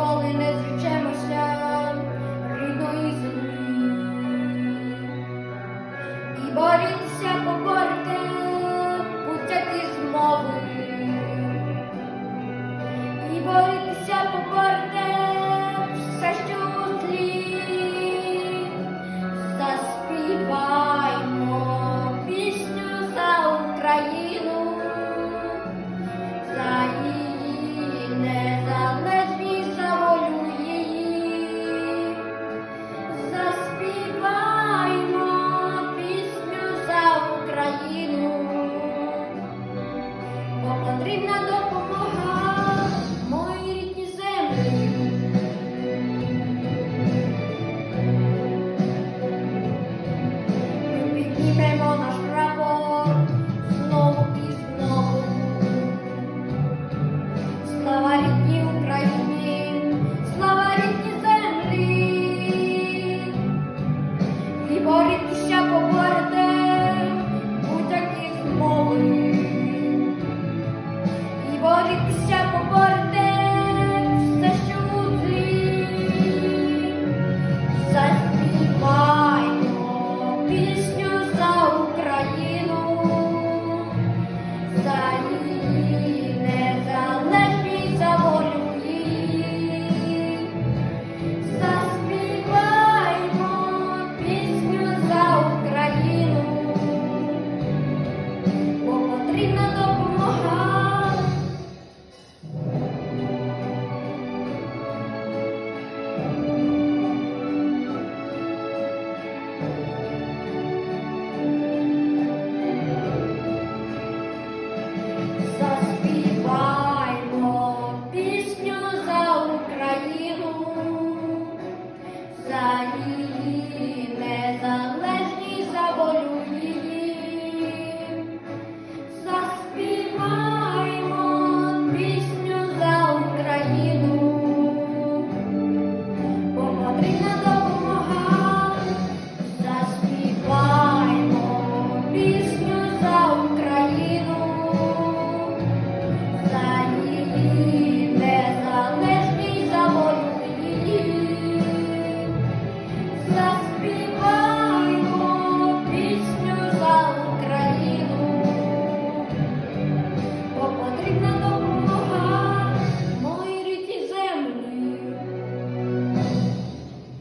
Коли не зречемося рідної землі. І боріться поборте, путяки змови. бо потрібна допомога моїй рідній землі. Ми пісню за Україну, за її незалежність, за волю. Заспіваймо пісню за Україну.